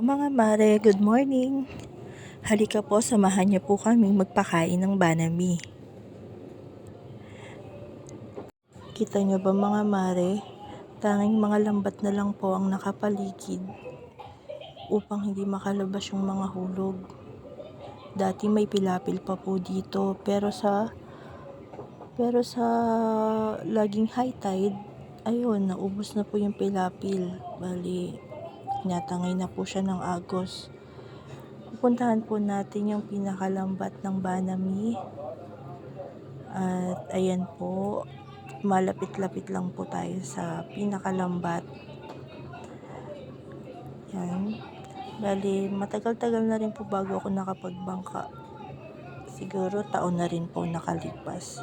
Hello mga mare, good morning. Halika po, samahan niyo po kami magpakain ng banami. Kita niyo ba mga mare, tanging mga lambat na lang po ang nakapaligid upang hindi makalabas yung mga hulog. Dati may pilapil pa po dito, pero sa pero sa laging high tide, ayun, naubos na po yung pilapil. Bali, Tinatangay na po siya ng agos. Pupuntahan po natin yung pinakalambat ng Banami. At ayan po, malapit-lapit lang po tayo sa pinakalambat. Yan. Bali, matagal-tagal na rin po bago ako nakapagbangka. Siguro taon na rin po nakalipas.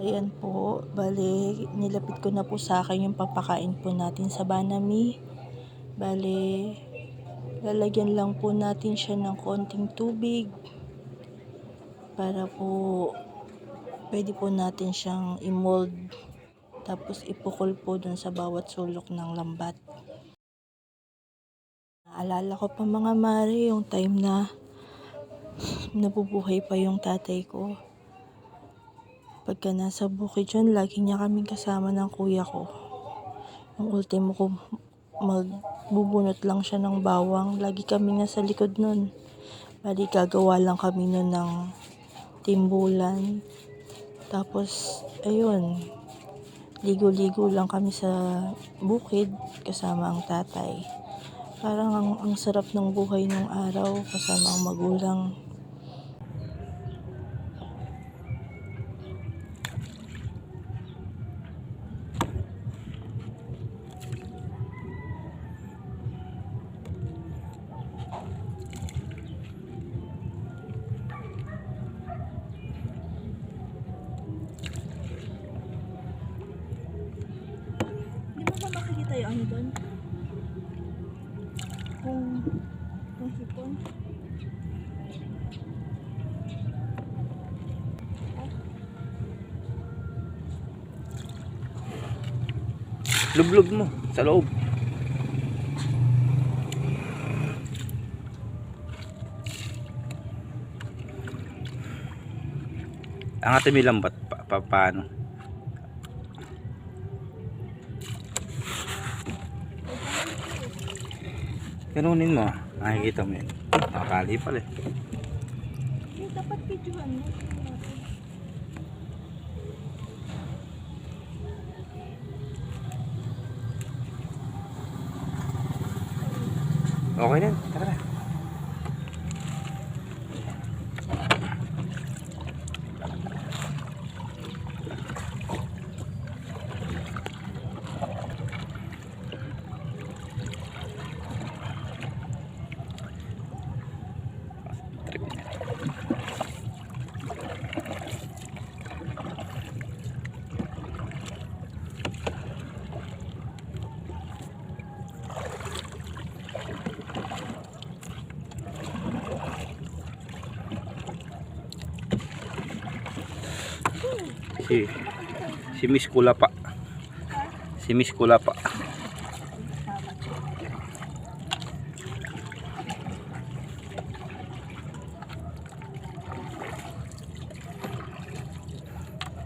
Ayan po, bali, nilapit ko na po sa akin yung papakain po natin sa Banami. Bale, lalagyan lang po natin siya ng konting tubig para po pwede po natin siyang i-mold tapos ipukol po dun sa bawat sulok ng lambat. Naalala ko pa mga mare yung time na nabubuhay pa yung tatay ko. Pagka nasa bukid yun, lagi niya kaming kasama ng kuya ko. Yung ultimo ko magbubunot lang siya ng bawang. Lagi kami nasa likod nun. Bali, gagawa lang kami nun ng timbulan. Tapos, ayun, ligo-ligo lang kami sa bukid kasama ang tatay. Parang ang, ang sarap ng buhay ng araw kasama ang magulang. Yung ano? Kung, kung hipon. Lublog mo sa loob. Ang ate may lambat pa, pa paano? Ganunin mo. Nakikita mo yun. Nakakali pala eh. Yung dapat videohan mo. Okay na. Tara na. Si si Miss Kulapa. Si Miss Kulapa.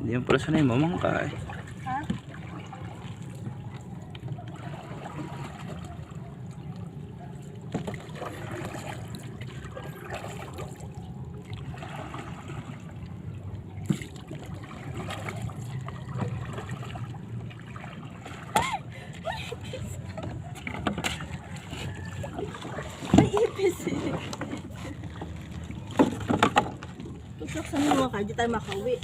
Hindi mo pala sanay mamangka eh. Ha? May ipis eh. Sa mga ka, di tayo makauwi.